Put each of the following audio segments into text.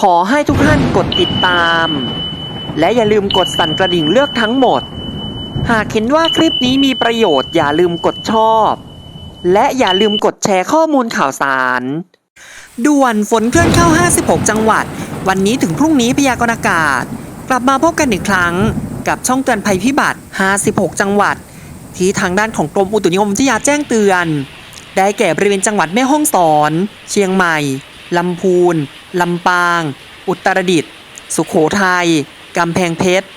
ขอให้ทุกท่านกดติดตาม และอย่าลืมกดสั่นกระดิ่งเลือกทั้งหมด หากเห็นว่าคลิปนี้มีประโยชน์อย่าลืมกดชอบ และอย่าลืมกดแชร์ข้อมูลข่าวสาร ด่วนฝนเคลื่อนเข้า 56 จังหวัด วันนี้ถึงพรุ่งนี้พยากรณ์อากาศ กลับมาพบกันอีกครั้ง กับช่องเตือนภัยพิบัติ 56 จังหวัด ที่ทางด้านของกรมอุตุนิยมวิทยาแจ้งเตือน ได้แก่บริเวณจังหวัดแม่ฮ่องสอน เชียงใหม่ ลำพูน ลำปาง อุตรดิตถ์สุขโขทัยกำแพงเพชร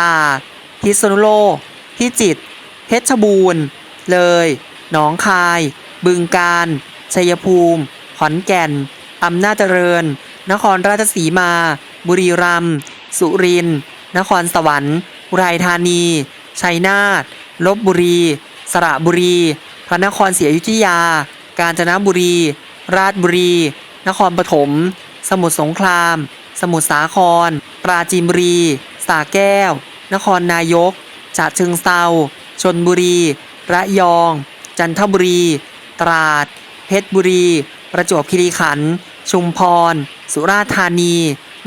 ตากพิษณุโลกพิจิตรเพชรบูรณ์ เลย หนองคาย บึงกาฬชัยภูมิ ขอนแก่น อำนาจเจริญ นครราชสีมา บุรีรัมย์ สุรินทร์ นครสวรรค์อุทัยธานี ชัยนาท ลบบุรี สระบุรี พระนครศรีอยุธยา กาญจนบุรี ราชบุรี นครปฐม สมุทรสงคราม สมุทรสาคร ปราจีนบุรีสระแก้ว นครนายกฉะเชิงเซาชนบุรี ระยอง จันทบุรี ตราด เพชรบุรี ประจวบคีรีขันธ์ ชุมพร สุราษฎร์ธานี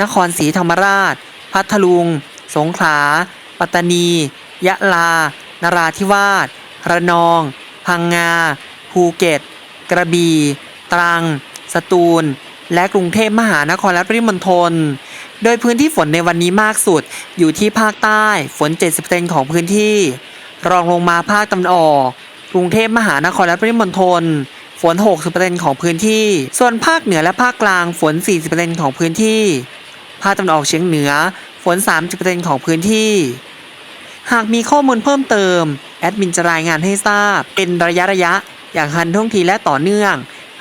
นครศรีธรรมราช พัทลุง สงขลา ปัตตานี ยะลา นราธิวาส ระนอง พังงา ภูเก็ต กระบี่ ตรัง สตูล และกรุงเทพมหานครและปริมณฑล โดยพื้นที่ฝนในวันนี้มากสุด อยู่ที่ภาคใต้ฝน 70%ของพื้นที่ รองลงมาภาคตะวันออก กรุงเทพมหานครและปริมณฑลฝน 60%ของพื้นที่ ส่วนภาคเหนือและภาคกลางฝน 40%ของพื้นที่ ภาคตะวันออกเฉียงเหนือฝน 30%ของพื้นที่ หากมีข้อมูลเพิ่มเติม แอดมินจะรายงานให้ทราบ เป็นระยะระยะ อย่างทันท่วงทีและต่อเนื่อง